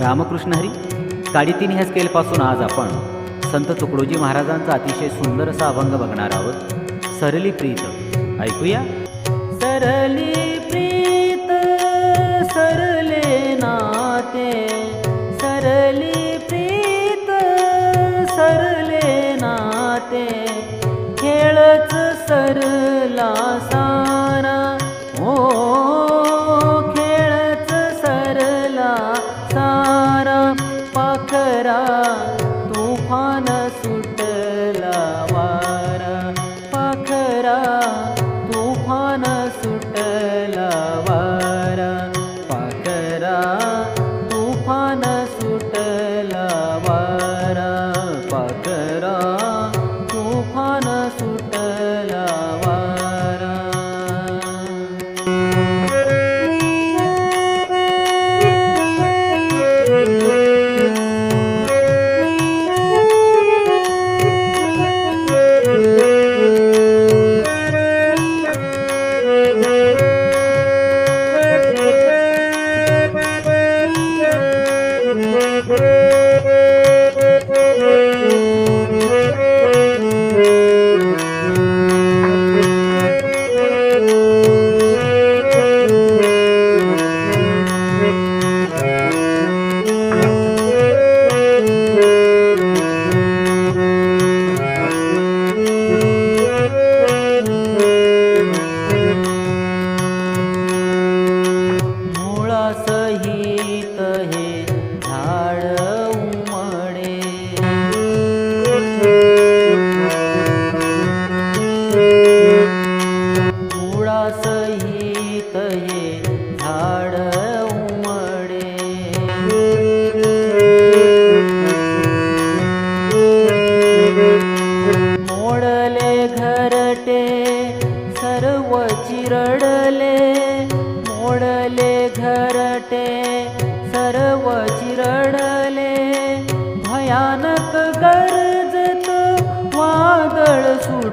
रामकृष्ण हरी साडेतीन ह्या स्केलपासून आज आपण संत तुकडोजी महाराजांचा अतिशय सुंदर असा अभंग बघणार आहोत. सरली प्रीत ऐकूया? सरली प्रीत सरले नाते. सरली प्रीत सरले नाते. खेळच सरला सा पाखरा तुफान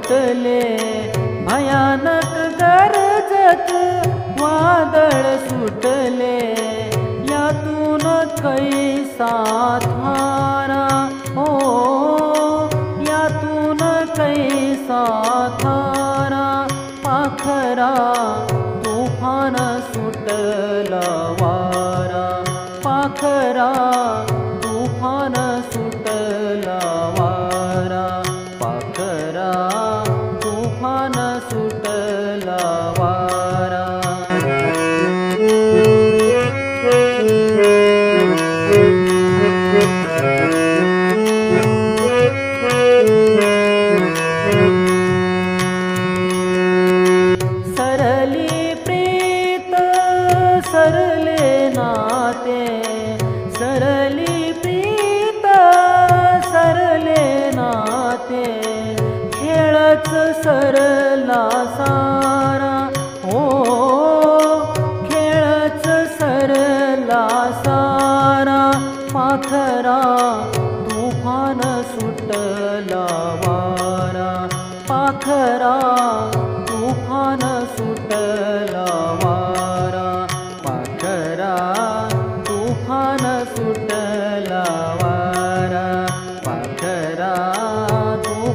सुटले भयानक गरजत वादळ सुटले. यातून कैसा थारा? हो यातून कैसा थारा? पाखरा तुफान सुटला वारा. पाखरा ते सरली प्रीत सरले नाते. खेळच सरला सा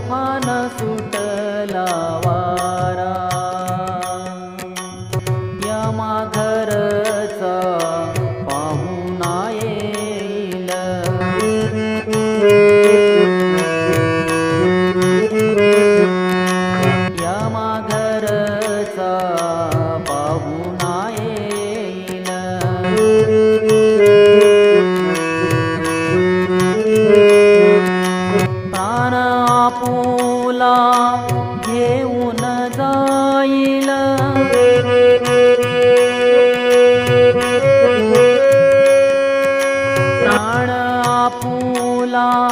तुफान प्राण आपुला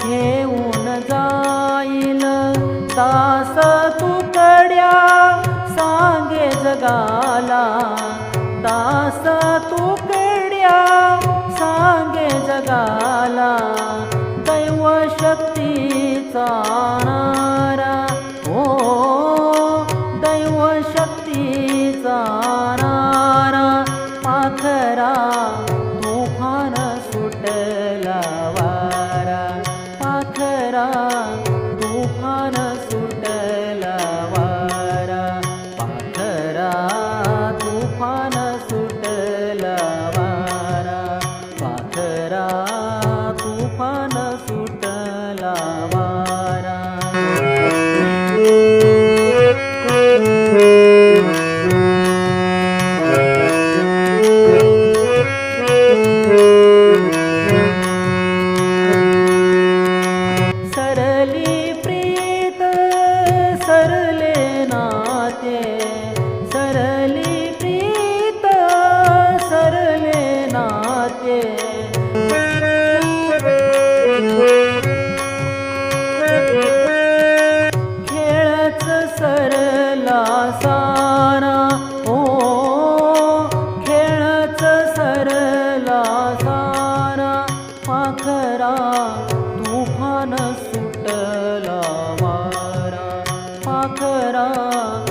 घेऊन जाईल. तास तुकड्या सांगे जगाला. तास तुकड्या सांगे जगाला. दैव शक्तीचा तुफान सुटला মথুরা